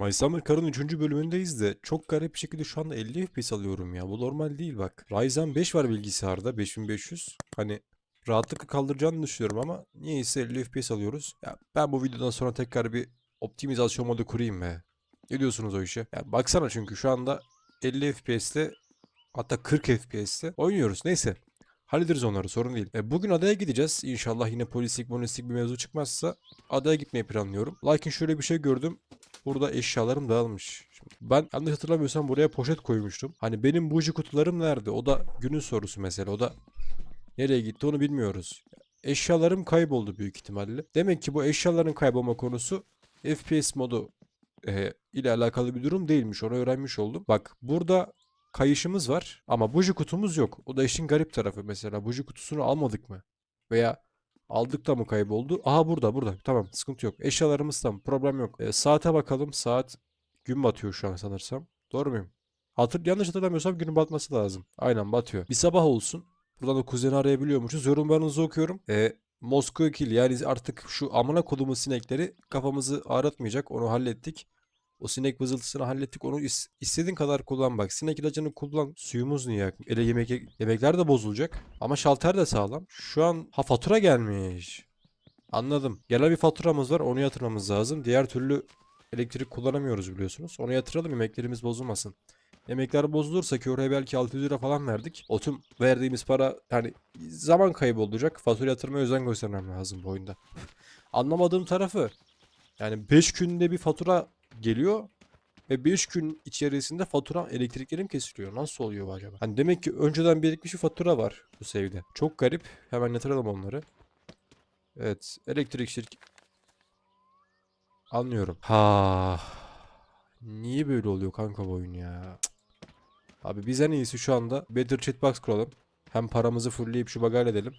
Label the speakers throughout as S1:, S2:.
S1: My Summer Car'ın 3. bölümündeyiz de çok garip bir şekilde şu anda 50 FPS alıyorum ya. Bu normal değil bak. Ryzen 5 var bilgisayarda 5500. Hani rahatlıkla kaldıracağını düşünüyorum ama niyeyse 50 FPS alıyoruz. Ya ben bu videodan sonra tekrar bir optimizasyon modu kurayım be. Ne diyorsunuz o işe? Ya baksana çünkü şu anda 50 FPS'te hatta 40 FPS'te oynuyoruz. Neyse. Hallederiz onları sorun değil. E, bugün adaya gideceğiz. İnşallah yine polislik monistik bir mevzu çıkmazsa adaya gitmeyi planlıyorum. Lakin şöyle bir şey gördüm. Burada eşyalarım dağılmış. Şimdi ben yanlış hatırlamıyorsam buraya poşet koymuştum. Hani benim buji kutularım nerede? O da günün sorusu mesela. O da nereye gitti onu bilmiyoruz. Eşyalarım kayboldu büyük ihtimalle. Demek ki bu eşyaların kaybolma konusu FPS modu e, ile alakalı bir durum değilmiş. Onu öğrenmiş oldum. Bak burada kayışımız var ama buji kutumuz yok. O da işin garip tarafı mesela. Buji kutusunu almadık mı? Veya aldık da mı kayboldu? Aha burada burada. Tamam sıkıntı yok. Eşyalarımız tam problem yok. E, saate bakalım. Saat gün batıyor şu an sanırsam. Doğru muyum? Hatır, yanlış hatırlamıyorsam günün batması lazım. Aynen batıyor. Bir sabah olsun. Buradan da kuzeni arayabiliyormuşuz. Yorumlarınızı okuyorum. E, Moskova kill yani artık şu amına kodumun sinekleri kafamızı ağrıtmayacak. Onu hallettik. O sinek vızıltısını hallettik. Onu is- istediğin kadar kullan bak. Sinek ilacını kullan. Suyumuz niye Ele yemek yemekler de bozulacak. Ama şalter de sağlam. Şu an ha fatura gelmiş. Anladım. Gelen bir faturamız var. Onu yatırmamız lazım. Diğer türlü elektrik kullanamıyoruz biliyorsunuz. Onu yatıralım yemeklerimiz bozulmasın. Yemekler bozulursa ki oraya belki 600 lira falan verdik. O tüm verdiğimiz para yani zaman kaybı olacak. Fatura yatırmaya özen göstermem lazım bu oyunda. Anlamadığım tarafı yani 5 günde bir fatura geliyor ve 5 gün içerisinde fatura elektriklerim kesiliyor. Nasıl oluyor bu acaba? Hani demek ki önceden birikmiş bir fatura var bu save'de. Çok garip. Hemen yatıralım onları. Evet. Elektrik şirk... Anlıyorum. Ha. Niye böyle oluyor kanka bu oyun ya? Cık. Abi biz en iyisi şu anda Better Chatbox kuralım. Hem paramızı fullleyip şu bagaj edelim.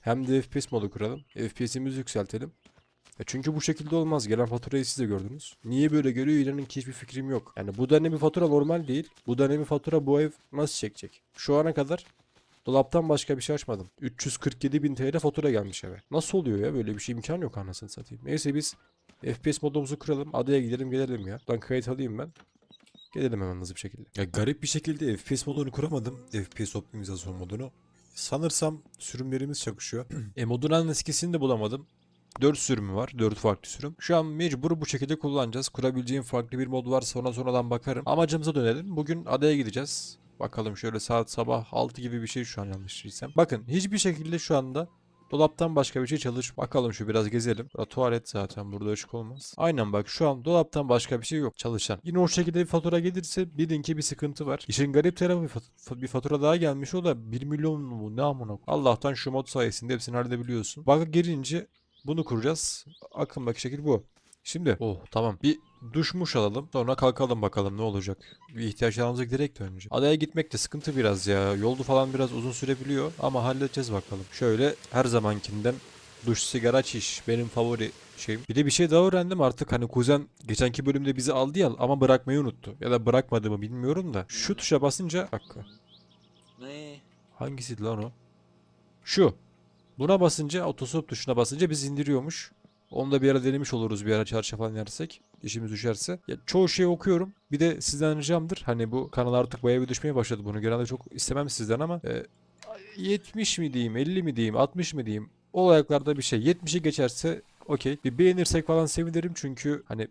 S1: Hem de FPS modu kuralım. FPS'imizi yükseltelim. Ya çünkü bu şekilde olmaz. Gelen faturayı siz de gördünüz. Niye böyle geliyor inanın ki hiçbir fikrim yok. Yani bu bir fatura normal değil. Bu bir fatura bu ev nasıl çekecek? Şu ana kadar dolaptan başka bir şey açmadım. 347 bin TL fatura gelmiş eve. Nasıl oluyor ya? Böyle bir şey imkan yok anasını satayım. Neyse biz FPS modumuzu kuralım. Adaya gidelim gelelim ya. Buradan kayıt alayım ben. Gelelim hemen hızlı bir şekilde. Ya garip bir şekilde FPS modunu kuramadım. FPS optimizasyon modunu. Sanırsam sürümlerimiz çakışıyor. e modun eskisini de bulamadım. 4 sürümü var. 4 farklı sürüm. Şu an mecbur bu şekilde kullanacağız. Kurabileceğim farklı bir mod varsa ona sonradan bakarım. Amacımıza dönelim. Bugün adaya gideceğiz. Bakalım şöyle saat sabah 6 gibi bir şey şu an yanlış değilsem. Bakın hiçbir şekilde şu anda dolaptan başka bir şey çalış. Bakalım şu biraz gezelim. Burada tuvalet zaten burada ışık olmaz. Aynen bak şu an dolaptan başka bir şey yok çalışan. Yine o şekilde bir fatura gelirse bilin ki bir sıkıntı var. İşin garip tarafı bir bir fatura daha gelmiş o da 1 milyon mu ne amına. Allah'tan şu mod sayesinde hepsini halledebiliyorsun. Bug'a girince bunu kuracağız. Aklımdaki şekil bu. Şimdi oh tamam bir duşmuş alalım sonra kalkalım bakalım ne olacak. Bir ihtiyaçlarımıza giderek de önce. Adaya gitmek de sıkıntı biraz ya. Yolda falan biraz uzun sürebiliyor ama halledeceğiz bakalım. Şöyle her zamankinden duş sigara çiş benim favori şeyim. Bir de bir şey daha öğrendim artık hani kuzen geçenki bölümde bizi aldı ya ama bırakmayı unuttu. Ya da bırakmadı mı bilmiyorum da. Şu tuşa basınca... Dakika.
S2: Ne?
S1: Hangisiydi lan o? Şu. Buna basınca otostop tuşuna basınca biz indiriyormuş. Onu da bir ara denemiş oluruz bir ara çarşı falan yersek. işimiz düşerse. Ya çoğu şeyi okuyorum. Bir de sizden ricamdır. Hani bu kanal artık bayağı bir düşmeye başladı. Bunu genelde çok istemem sizden ama e, 70 mi diyeyim, 50 mi diyeyim, 60 mı diyeyim. O ayaklarda bir şey. 70'i geçerse okey. Bir beğenirsek falan sevinirim çünkü hani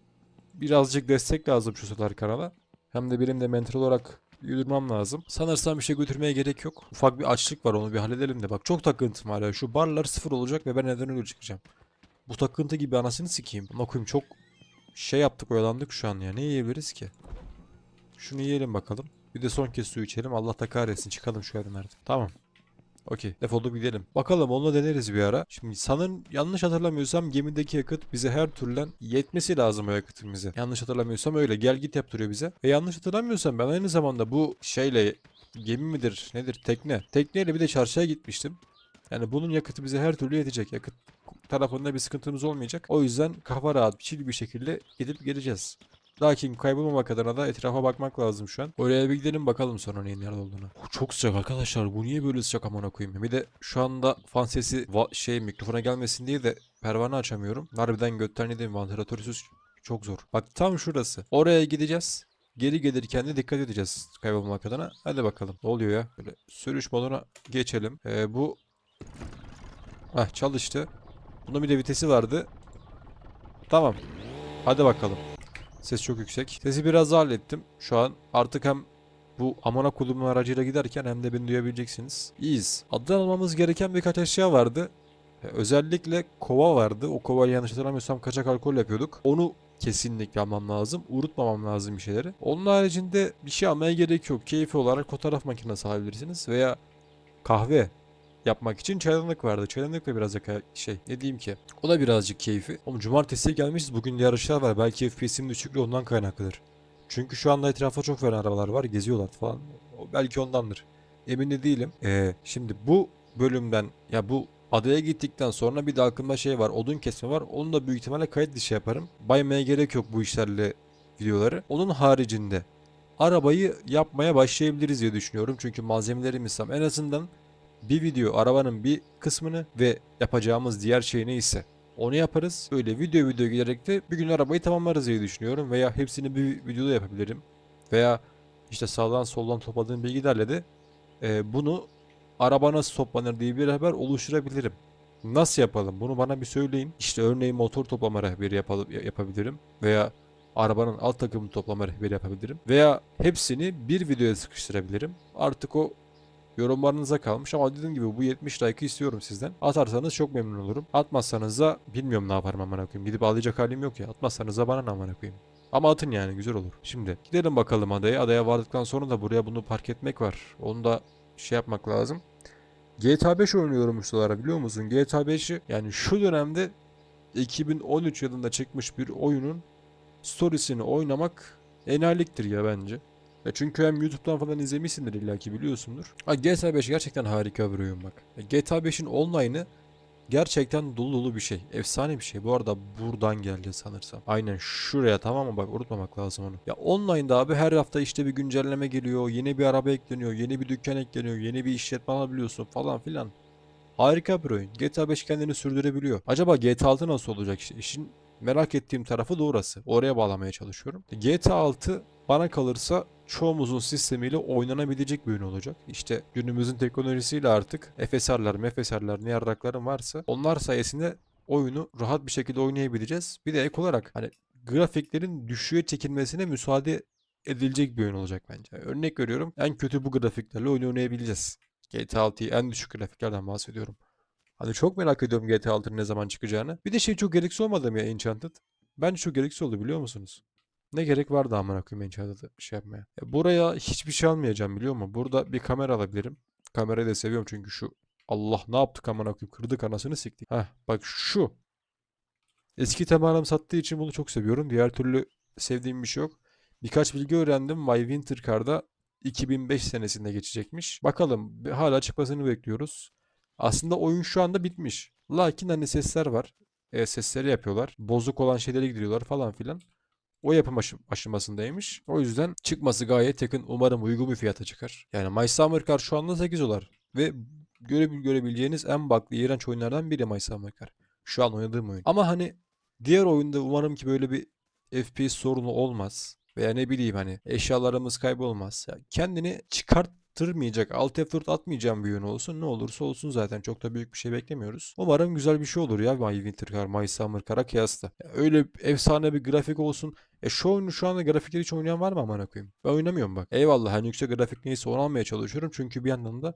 S1: birazcık destek lazım şu sıralar kanala. Hem de benim de mental olarak yürümem lazım. Sanırsam bir şey götürmeye gerek yok. Ufak bir açlık var onu bir halledelim de. Bak çok takıntım var ya. Şu barlar sıfır olacak ve ben neden öyle çıkacağım. Bu takıntı gibi anasını sikeyim. Ama koyayım çok şey yaptık oyalandık şu an ya. Ne yiyebiliriz ki? Şunu yiyelim bakalım. Bir de son kez su içelim. Allah da kahretsin. Çıkalım şu yerden Tamam. Okey. Defolup gidelim. Bakalım onunla deneriz bir ara. Şimdi sanın yanlış hatırlamıyorsam gemideki yakıt bize her türden yetmesi lazım o yakıtın bize. Yanlış hatırlamıyorsam öyle. Gel git yaptırıyor bize. Ve yanlış hatırlamıyorsam ben aynı zamanda bu şeyle gemi midir nedir tekne. Tekneyle bir de çarşıya gitmiştim. Yani bunun yakıtı bize her türlü yetecek. Yakıt tarafında bir sıkıntımız olmayacak. O yüzden kafa rahat, chill bir şekilde gidip geleceğiz. Lakin kaybolmamak adına da etrafa bakmak lazım şu an. Oraya bir gidelim bakalım sonra neyin nerede olduğunu. Çok sıcak arkadaşlar. Bu niye böyle sıcak amına koyayım ya? Bir de şu anda fan sesi şey mikrofona gelmesin diye de pervane açamıyorum. Harbiden götten yedim vantilatörsüz çok zor. Bak tam şurası. Oraya gideceğiz. Geri gelirken de dikkat edeceğiz kaybolmak adına. Hadi bakalım. Ne oluyor ya? Böyle sürüş moduna geçelim. Ee, bu Heh, çalıştı. Bunun bir de vitesi vardı. Tamam. Hadi bakalım. Ses çok yüksek. Sesi biraz daha hallettim. Şu an artık hem bu amına kodumun aracıyla giderken hem de beni duyabileceksiniz. İyiyiz. Addan almamız gereken birkaç eşya vardı. Özellikle kova vardı. O kovayla yanlış hatırlamıyorsam kaçak alkol yapıyorduk. Onu kesinlikle almam lazım. Unutmamam lazım bir şeyleri. Onun haricinde bir şey almaya gerek yok. Keyfi olarak fotoğraf makinesi alabilirsiniz. Veya kahve yapmak için çaydanlık vardı. Çaydanlık da biraz da ka- şey ne diyeyim ki. O da birazcık keyfi. Ama cumartesiye gelmişiz. Bugün yarışlar var. Belki FPS'im düşüklüğü ondan kaynaklıdır. Çünkü şu anda etrafta çok fena arabalar var. Geziyorlar falan. O belki ondandır. Emin de değilim. Ee, şimdi bu bölümden ya bu adaya gittikten sonra bir de aklımda şey var. Odun kesme var. Onu da büyük ihtimalle kayıt dışı yaparım. Baymaya gerek yok bu işlerle videoları. Onun haricinde arabayı yapmaya başlayabiliriz diye düşünüyorum. Çünkü malzemelerimiz tam. En azından bir video arabanın bir kısmını ve yapacağımız diğer şey neyse onu yaparız. Öyle video video giderek de bir gün arabayı tamamlarız diye düşünüyorum. Veya hepsini bir videoda yapabilirim. Veya işte sağdan soldan topladığım bilgilerle de e, bunu araba nasıl toplanır diye bir haber oluşturabilirim. Nasıl yapalım? Bunu bana bir söyleyin. İşte örneğin motor toplama rehberi yapalım, yapabilirim. Veya arabanın alt takımı toplama rehberi yapabilirim. Veya hepsini bir videoya sıkıştırabilirim. Artık o yorumlarınıza kalmış ama dediğim gibi bu 70 like'ı istiyorum sizden. Atarsanız çok memnun olurum. Atmazsanız da bilmiyorum ne yaparım amına koyayım. Gidip ağlayacak halim yok ya. Atmazsanız da bana ne amına koyayım. Ama atın yani güzel olur. Şimdi gidelim bakalım adaya. Adaya vardıktan sonra da buraya bunu park etmek var. Onu da şey yapmak lazım. GTA 5 oynuyorum ustalara biliyor musun? GTA 5'i yani şu dönemde 2013 yılında çıkmış bir oyunun storiesini oynamak enaliktir ya bence. Ya çünkü hem YouTube'dan falan izlemişsindir illaki biliyorsundur. Ha, GTA 5 gerçekten harika bir oyun bak. Ya GTA 5'in online'ı gerçekten dolu dolu bir şey. Efsane bir şey. Bu arada buradan geldi sanırsam. Aynen şuraya tamam mı? Bak unutmamak lazım onu. Ya online'da abi her hafta işte bir güncelleme geliyor. Yeni bir araba ekleniyor. Yeni bir dükkan ekleniyor. Yeni bir işletme alabiliyorsun falan filan. Harika bir oyun. GTA 5 kendini sürdürebiliyor. Acaba GTA 6 nasıl olacak? İşin merak ettiğim tarafı da orası. Oraya bağlamaya çalışıyorum. GTA 6 bana kalırsa çoğumuzun sistemiyle oynanabilecek bir oyun olacak. İşte günümüzün teknolojisiyle artık FSR'lar, MFSR'lar ne yarrakların varsa onlar sayesinde oyunu rahat bir şekilde oynayabileceğiz. Bir de ek olarak hani grafiklerin düşüğe çekilmesine müsaade edilecek bir oyun olacak bence. Örnek veriyorum en kötü bu grafiklerle oyun oynayabileceğiz. GTA 6'yı en düşük grafiklerden bahsediyorum. Hani çok merak ediyorum GTA 6'nın ne zaman çıkacağını. Bir de şey çok gereksiz olmadı mı ya Enchanted? Bence çok gereksiz oldu biliyor musunuz? Ne gerek vardı amına koyayım Enchanted'ı şey yapmaya. Ya buraya hiçbir şey almayacağım biliyor musun? Burada bir kamera alabilirim. Kamerayı da seviyorum çünkü şu Allah ne yaptık amına koyayım kırdık anasını siktik. Heh bak şu. Eski temanım sattığı için bunu çok seviyorum. Diğer türlü sevdiğim bir şey yok. Birkaç bilgi öğrendim. My Winter Car'da 2005 senesinde geçecekmiş. Bakalım hala çıkmasını bekliyoruz. Aslında oyun şu anda bitmiş. Lakin hani sesler var. E, sesleri yapıyorlar. Bozuk olan şeyleri gideriyorlar falan filan. O yapım aşamasındaymış. O yüzden çıkması gayet yakın. Umarım uygun bir fiyata çıkar. Yani My Summer Car şu anda 8 dolar. Ve göre, görebileceğiniz en baklı iğrenç oyunlardan biri My Summer Car. Şu an oynadığım oyun. Ama hani diğer oyunda umarım ki böyle bir FPS sorunu olmaz. Veya ne bileyim hani eşyalarımız kaybolmaz. Ya kendini çıkarttırmayacak, alt F4 atmayacağım bir oyun olsun. Ne olursa olsun zaten çok da büyük bir şey beklemiyoruz. Umarım güzel bir şey olur ya My Winter Car, My Summer Car'a kıyasla. Ya öyle efsane bir grafik olsun. E şu oyunu şu anda grafikleri hiç oynayan var mı amına koyayım? Ben oynamıyorum bak. Eyvallah hani yüksek grafik neyse onu almaya çalışıyorum. Çünkü bir yandan da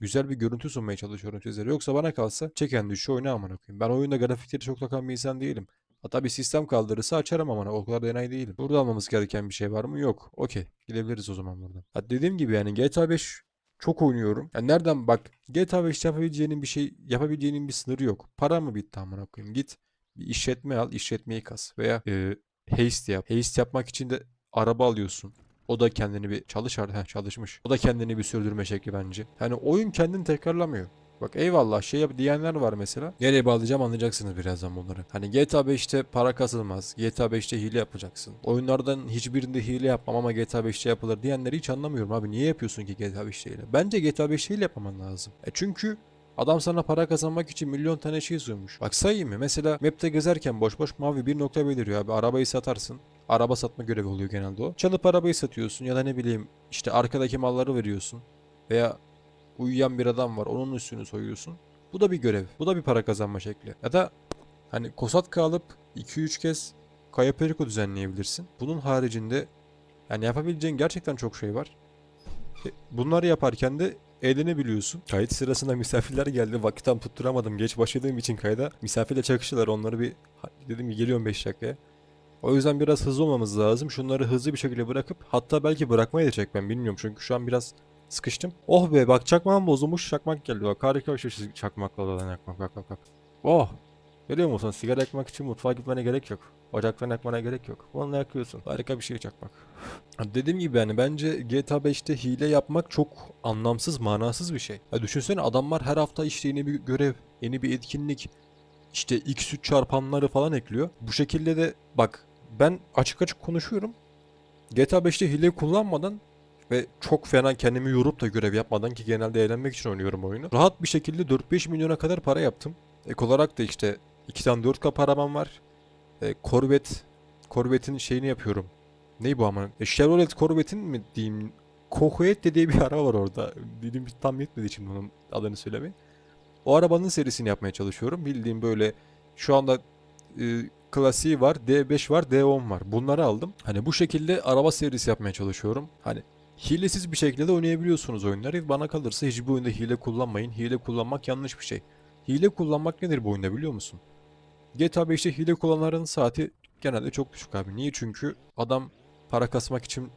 S1: güzel bir görüntü sunmaya çalışıyorum sizlere. Yoksa bana kalsa çeken düşü oyna amına koyayım. Ben oyunda grafikleri çok takan bir insan değilim. Hatta bir sistem kaldırırsa açarım ama o kadar da enayi değilim. Burada almamız gereken bir şey var mı? Yok. Okey. Gidebiliriz o zaman buradan. Ha dediğim gibi yani GTA 5 çok oynuyorum. Yani nereden bak GTA 5 yapabileceğinin bir şey yapabileceğinin bir sınırı yok. Para mı bitti amına koyayım? Git bir işletme al, işletmeyi kas veya e, haste yap. Haste yapmak için de araba alıyorsun. O da kendini bir çalış Heh, çalışmış. O da kendini bir sürdürme şekli bence. Yani oyun kendini tekrarlamıyor. Bak eyvallah şey yap diyenler var mesela. Nereye bağlayacağım anlayacaksınız birazdan bunları. Hani GTA 5'te para kasılmaz. GTA 5'te hile yapacaksın. Oyunlardan hiçbirinde hile yapmam ama GTA 5'te yapılır diyenleri hiç anlamıyorum abi. Niye yapıyorsun ki GTA 5'te hile? Bence GTA 5'te hile yapmaman lazım. E çünkü Adam sana para kazanmak için milyon tane şey sunmuş. Bak sayayım mı? Mesela map'te gezerken boş boş mavi bir nokta beliriyor abi. Arabayı satarsın. Araba satma görevi oluyor genelde o. Çalıp arabayı satıyorsun ya da ne bileyim işte arkadaki malları veriyorsun. Veya uyuyan bir adam var onun üstünü soyuyorsun. Bu da bir görev. Bu da bir para kazanma şekli. Ya da hani Kosatka alıp 2-3 kez Kaya Periko düzenleyebilirsin. Bunun haricinde yani yapabileceğin gerçekten çok şey var. E, Bunları yaparken de eğlenebiliyorsun. Kayıt sırasında misafirler geldi. Vakitten tutturamadım. Geç başladığım için kayda. Misafirle çakıştılar. Onları bir dedim ki geliyorum 5 dakikaya. O yüzden biraz hızlı olmamız lazım. Şunları hızlı bir şekilde bırakıp hatta belki bırakmayı da çekmem bilmiyorum. Çünkü şu an biraz sıkıştım. Oh be bak çakmağım bozulmuş çakmak geldi. Bak harika bir şey çakmakla da yakmak bak bak bak. Oh Görüyor musun? Sigara yakmak için mutfağa gitmene gerek yok. Ocaktan yakmana gerek yok. Onunla yakıyorsun. Harika bir şey çakmak. Dediğim gibi yani bence GTA 5'te hile yapmak çok anlamsız, manasız bir şey. Ya düşünsene adamlar her hafta işte yeni bir görev, yeni bir etkinlik, işte x3 çarpanları falan ekliyor. Bu şekilde de bak ben açık açık konuşuyorum. GTA 5'te hile kullanmadan ve çok fena kendimi yorup da görev yapmadan ki genelde eğlenmek için oynuyorum oyunu. Rahat bir şekilde 4-5 milyona kadar para yaptım. Ek olarak da işte 2 tane 4K arabam var. E, Corvette, Corvette'in şeyini yapıyorum. Ney bu ama? E, Chevrolet Corvette'in mi diyeyim? Coquette diye bir araba var orada. Dilim tam yetmedi için onun adını söylemeye. O arabanın serisini yapmaya çalışıyorum. Bildiğim böyle şu anda e, klasiği var, D5 var, D10 var. Bunları aldım. Hani bu şekilde araba serisi yapmaya çalışıyorum. Hani hilesiz bir şekilde de oynayabiliyorsunuz oyunları. Bana kalırsa hiçbir oyunda hile kullanmayın. Hile kullanmak yanlış bir şey. Hile kullanmak nedir bu oyunda biliyor musun? GTA 5'te hile kullananların saati genelde çok düşük abi. Niye? Çünkü adam para kasmak için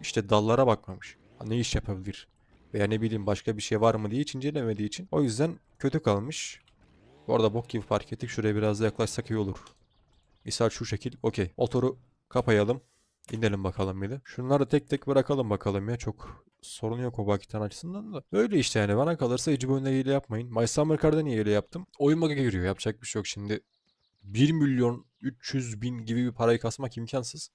S1: işte dallara bakmamış. Ne iş yapabilir? Veya ne bileyim başka bir şey var mı diye hiç incelemediği için. O yüzden kötü kalmış. Bu arada bok gibi fark ettik. Şuraya biraz da yaklaşsak iyi olur. Misal şu şekil. Okey. Motoru kapayalım. İnelim bakalım bir de. Şunları tek tek bırakalım bakalım ya. Çok sorun yok o vakitin açısından da. Böyle işte yani bana kalırsa hiç bu oyunda hile yapmayın. My Summer Car'da niye hile yaptım? Oyun bug'a giriyor. Yapacak bir şey yok. Şimdi 1 milyon 300 bin gibi bir parayı kasmak imkansız.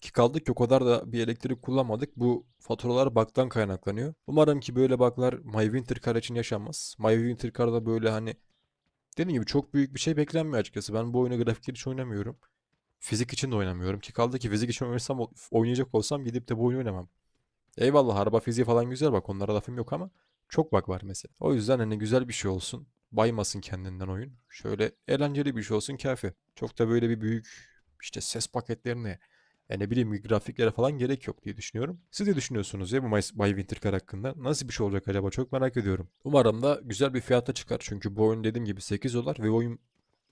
S1: Ki kaldık ki o kadar da bir elektrik kullanmadık. Bu faturalar bug'dan kaynaklanıyor. Umarım ki böyle bug'lar My Winter Car için yaşanmaz. My Winter Car'da böyle hani dediğim gibi çok büyük bir şey beklenmiyor açıkçası. Ben bu oyunu grafikleri için oynamıyorum. Fizik için de oynamıyorum. Ki kaldı ki fizik için oynasam, oynayacak olsam gidip de bu oyunu oynamam. Eyvallah araba fiziği falan güzel bak onlara lafım yok ama çok bug var mesela. O yüzden hani güzel bir şey olsun. Baymasın kendinden oyun. Şöyle eğlenceli bir şey olsun kafi. Çok da böyle bir büyük işte ses paketlerine yani ne bileyim grafiklere falan gerek yok diye düşünüyorum. Siz ne düşünüyorsunuz ya bu My, My Winter Car hakkında? Nasıl bir şey olacak acaba? Çok merak ediyorum. Umarım da güzel bir fiyata çıkar. Çünkü bu oyun dediğim gibi 8 dolar ve oyun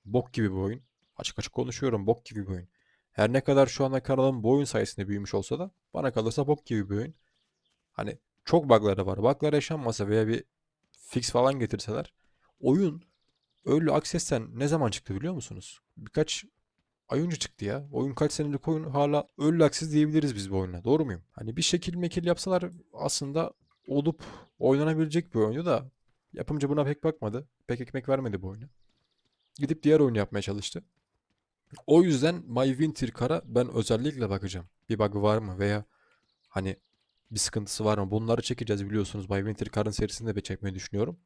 S1: bok gibi bir oyun. Açık açık konuşuyorum bok gibi bir oyun. Her ne kadar şu anda kanalım bu oyun sayesinde büyümüş olsa da bana kalırsa bok gibi bir oyun. Hani çok bug'ları var. Bug'lar yaşanmasa veya bir fix falan getirseler oyun Early Access'ten ne zaman çıktı biliyor musunuz? Birkaç ay önce çıktı ya. Oyun kaç senelik oyun hala Early Access diyebiliriz biz bu oyuna. Doğru muyum? Hani bir şekil mekil yapsalar aslında olup oynanabilecek bir oyunu da yapımcı buna pek bakmadı. Pek ekmek vermedi bu oyuna. Gidip diğer oyunu yapmaya çalıştı. O yüzden My Winter Car'a ben özellikle bakacağım. Bir bug var mı veya hani bir sıkıntısı var mı? Bunları çekeceğiz biliyorsunuz. My Winter Car'ın serisini de çekmeyi düşünüyorum.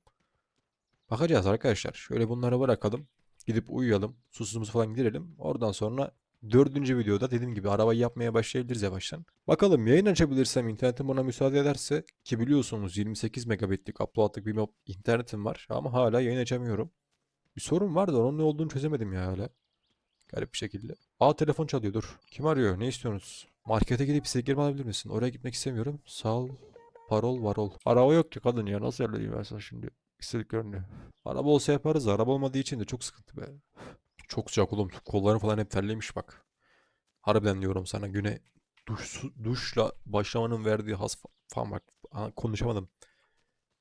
S1: Bakacağız arkadaşlar. Şöyle bunları bırakalım. Gidip uyuyalım. Susuzumuzu falan giderelim. Oradan sonra dördüncü videoda dediğim gibi arabayı yapmaya başlayabiliriz yavaştan. Bakalım yayın açabilirsem internetim buna müsaade ederse ki biliyorsunuz 28 megabitlik uploadlık bir internetim var ama hala yayın açamıyorum. Bir sorun var da onun ne olduğunu çözemedim ya hala. Garip bir şekilde. Aa telefon çalıyor dur. Kim arıyor? Ne istiyorsunuz? Markete gidip istediklerimi alabilir misin? Oraya gitmek istemiyorum. Sağ ol. Parol varol. Araba yok ki kadın ya. Nasıl halledeyim ben sana şimdi? İstediklerini. Araba olsa yaparız. Araba olmadığı için de çok sıkıntı be. Çok sıcak oğlum. Kollarım falan hep terlemiş bak. Harbiden diyorum sana güne duş, duşla başlamanın verdiği has fa- falan bak. Konuşamadım.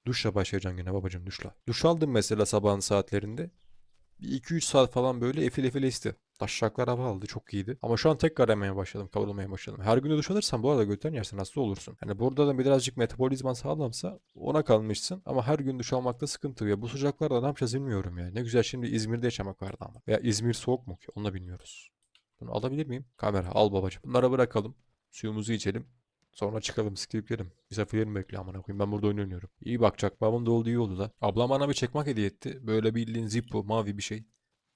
S1: Duşla başlayacaksın güne babacığım duşla. Duş aldım mesela sabahın saatlerinde. Bir 2-3 saat falan böyle efil efil esti. Taşşaklar hava aldı çok iyiydi. Ama şu an tekrar yemeye başladım. Kavrulmaya başladım. Her gün de duş alırsan bu arada götten yersin hasta olursun. Hani burada da birazcık metabolizman sağlamsa ona kalmışsın. Ama her gün duş almakta sıkıntı. Ya bu sıcaklarda ne yapacağız bilmiyorum ya. Ne güzel şimdi İzmir'de yaşamak vardı ama. Veya İzmir soğuk mu ki onu da bilmiyoruz. Bunu alabilir miyim? Kamera al babacığım. Bunları bırakalım. Suyumuzu içelim. Sonra çıkalım skiplerim. Misafirlerim bekliyor amına koyayım. Ben burada oyun oynuyorum. İyi bakacak. Babamın da oldu iyi oldu da. Ablam bana bir çakmak hediye etti. Böyle bildiğin Zippo mavi bir şey.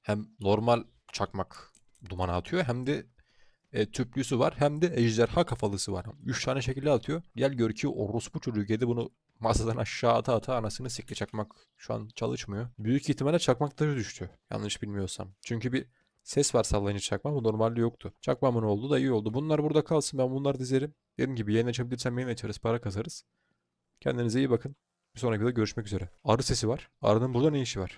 S1: Hem normal çakmak duman atıyor hem de e, tüplüsü var hem de ejderha kafalısı var. Üç tane şekilde atıyor. Gel gör ki orospu çocuğu geldi bunu masadan aşağı ata ata anasını sikli çakmak şu an çalışmıyor. Büyük ihtimalle çakmakları düştü. Yanlış bilmiyorsam. Çünkü bir ses var sallayınca çakmak. Bu normalde yoktu. Çakmamın oldu da iyi oldu. Bunlar burada kalsın. Ben bunları dizerim. Dediğim gibi yayın açabilirsem yayın açarız. Para kasarız. Kendinize iyi bakın. Bir sonraki videoda görüşmek üzere. Arı sesi var. Arının burada ne işi var?